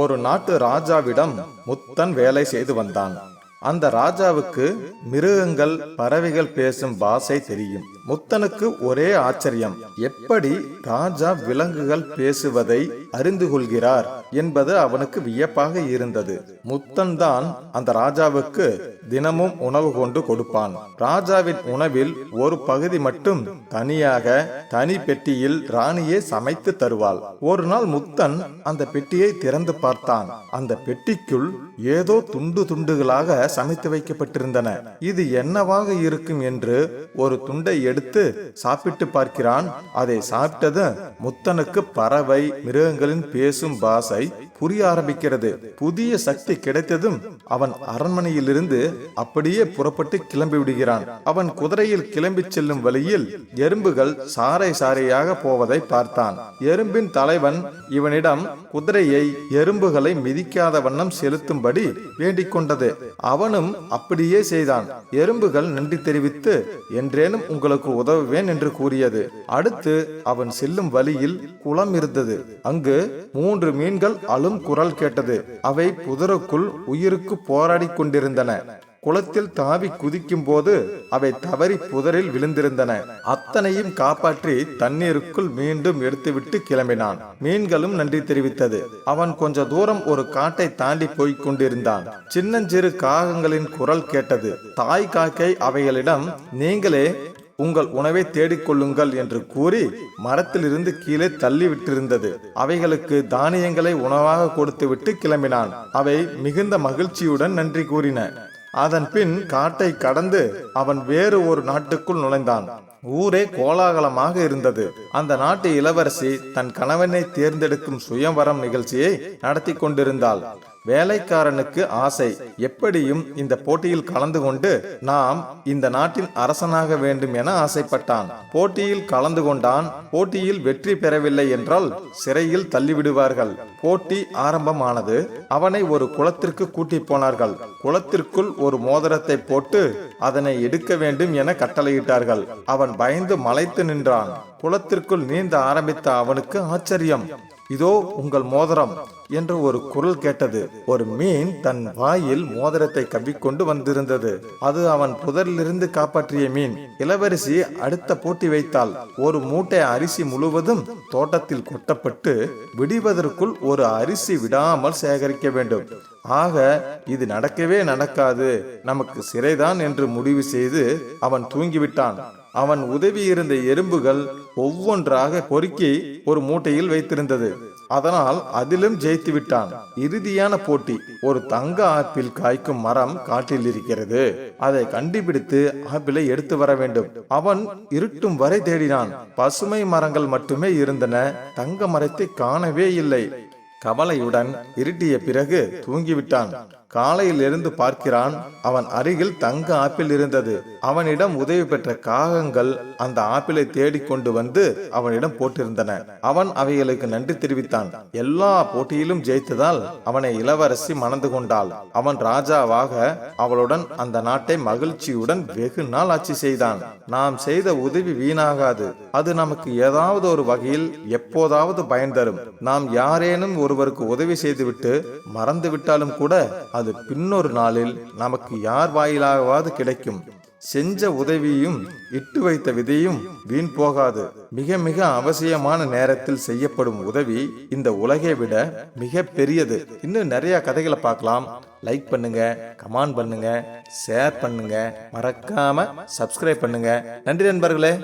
ஒரு நாட்டு ராஜாவிடம் முத்தன் வேலை செய்து வந்தான். அந்த ராஜாவுக்கு மிருகங்கள் பறவைகள் பேசும் பாஷை தெரியும். முத்தனுக்கு ஒரே ஆச்சரியம் எப்படி ராஜா விலங்குகள் பேசுவதை அறிந்து கொள்கிறார் என்பது அவனுக்கு வியப்பாக இருந்தது. முத்தன் தான் அந்த ராஜாவுக்கு தினமும் உணவு கொண்டு கொடுப்பான். ராஜாவின் உணவில் ஒரு பகுதி மட்டும் தனியாக தனி பெட்டியில் ராணியே சமைத்து தருவாள். ஒரு நாள் முத்தன் அந்த பெட்டியை திறந்து பார்த்தான். அந்த பெட்டிக்குள் ஏதோ துண்டு துண்டுகளாக சமைத்து வைக்கப்பட்டிருந்தன. இது என்னவாக இருக்கும் என்று ஒரு துண்டை எடுத்து சாப்பிட்டு பார்க்கிறான். அதை சாப்பிட்டது முத்தனுக்கு பறவை மிருகங்களின் பேசும் பாசை புரிய ஆரம்பிக்கிறது. புதிய சக்தி கிடைத்ததும் அவன் அரண்மனையிலிருந்து அப்படியே புறப்பட்டு கிளம்பி விடுகிறான். அவன் குதிரையில் கிளம்பி செல்லும் வழியில் எறும்புகள் சாறை சாரையாக போவதை பார்த்தான். எறும்பின் தலைவன் இவனிடம் குதிரையை எறும்புகளை மிதிக்காத வண்ணம் செலுத்தும்படி வேண்டிக் கொண்டது. அவனும் அப்படியே செய்தான். எறும்புகள் நன்றி தெரிவித்து என்றேனும் உங்களுக்கு உதவுவேன் என்று கூறியது. அடுத்து அவன் செல்லும் வழியில் குளம் இருந்தது. அங்கு மூன்று மீன்கள் அழும் குரல் கேட்டது. அவை புதருக்குள் உயிருக்கு போராடி கொண்டிருந்தன. குளத்தில் தாவி குதிக்கும் போது அவை தவறி புதரில் விழுந்திருந்தன. அத்தனையும் காப்பாற்றி தண்ணீருக்குள் மீண்டும் எடுத்துவிட்டு கிளம்பினான். மீன்களும் நன்றி தெரிவித்தது. அவன் கொஞ்ச தூரம் ஒரு காட்டை தாண்டி போய்க் கொண்டிருந்தான். சின்னஞ்சிறு காகங்களின் குரல் கேட்டது. தாய் காக்கை அவைகளிடம் நீங்களே உங்கள் உணவை தேடிக்கொள்ளுங்கள் என்று கூறி மரத்திலிருந்து கீழே தள்ளி விட்டிருந்தது அவைகளுக்கு தானியங்களை உணவாக கொடுத்துவிட்டு கிளம்பினான். அவை மிகுந்த மகிழ்ச்சியுடன் நன்றி கூறின. அதன் பின் காட்டை கடந்து அவன் வேறு ஒரு நாட்டுக்குள் நுழைந்தான். ஊரே கோலாகலமாக இருந்தது. அந்த நாட்டு இளவரசி தன் கணவனை தேர்ந்தெடுக்கும் சுயம்வரம் நிகழ்ச்சியை நடத்தி கொண்டிருந்தாள். வேலைக்காரனுக்கு ஆசை. எப்படியும் இந்த போட்டியில் கலந்து கொண்டு நாம் இந்த நாட்டின் அரசனாக வேண்டும் என ஆசைப்பட்டான். போட்டியில் கலந்து கொண்டான். போட்டியில் வெற்றி பெறவில்லை என்றால் சிறையில் தள்ளிவிடுவார்கள். போட்டி ஆரம்பமானது அவனை ஒரு குளத்திற்கு கூட்டி போனார்கள். குளத்திற்குள் ஒரு மோதிரத்தை போட்டு அதனை எடுக்க வேண்டும் என கட்டளையிட்டார்கள். அவன் பயந்து மலைத்து நின்றான். குளத்திற்குள் நீந்த ஆரம்பித்த அவனுக்கு ஆச்சரியம். இதோ உங்கள் மோதிரம் என்று ஒரு குரல் கேட்டது. ஒரு மீன் தன் வாயில் மோதிரத்தை கவ்விக்கொண்டு வந்திருந்தது. அது அவன் புதரிலிருந்து காப்பாற்றிய மீன். இளவரசி அடுத்த போட்டி வைத்தாள். ஒரு மூட்டை அரிசி முழுவதும் தோட்டத்தில் கொட்டப்பட்டு விடுவதற்குள் ஒரு அரிசி விடாமல் சேகரிக்க வேண்டும். ஆக இது நடக்கவே நடக்காது. நமக்கு சிறைதான் என்று முடிவு செய்து அவன் தூங்கிவிட்டான். அவன் உதவி இருந்த எறும்புகள் ஒவ்வொன்றாக பொறுக்கி ஒரு மூட்டையில் வைத்திருந்தது. அதனால் அதிலும் ஜெயித்து விட்டான். இறுதியான போட்டி ஒரு தங்க ஆப்பிள் காய்க்கும் மரம் காட்டில் இருக்கிறது. அதை கண்டுபிடித்து ஆப்பிளை எடுத்து வர வேண்டும். அவன் இருட்டும் வரை தேடினான். பசுமை மரங்கள் மட்டுமே இருந்தன. தங்க மரத்தை காணவே இல்லை. கவலையுடன் இருட்டிய பிறகு தூங்கிவிட்டான். காலையில் இருந்து பார்க்கிறான் அவன் அருகில் தங்க ஆப்பிள் இருந்தது. அவனிடம் உதவி பெற்ற காகங்கள் அந்த ஆப்பிளை தேடிக்கொண்டு வந்து அவனிடம் போட்டிருந்தன. அவன் அவைகளுக்கு நன்றி தெரிவித்தான். எல்லா போட்டியிலும் ஜெயித்ததால் அவனை இளவரசி மணந்து கொண்டாள். அவன் ராஜாவாக அவளுடன் அந்த நாட்டை மகிழ்ச்சியுடன் வெகு நாள் ஆட்சி செய்தான். நாம் செய்த உதவி வீணாகாது. அது நமக்கு ஏதாவது ஒரு வகையில் எப்போதாவது பயன் தரும். நாம் யாரேனும் ஒரு ஒருவருக்கு உதவி செய்துவிட்டு மறந்து விட்டாலும் கூட அது பின்னொரு நாளில் நமக்கு யார் வாயிலாகவாது கிடைக்கும். செஞ்ச உதவியும் இட்டு வைத்த விதையும் வீண் போகாது. மிக மிக அவசியமான நேரத்தில் செய்யப்படும் உதவி இந்த உலகை விட மிக பெரியது. இன்னும் நிறைய கதைகளை பார்க்கலாம். லைக் பண்ணுங்க கமெண்ட் பண்ணுங்க ஷேர் பண்ணுங்க. மறக்காம சப்ஸ்கிரைப் பண்ணுங்க. நன்றி நண்பர்களே.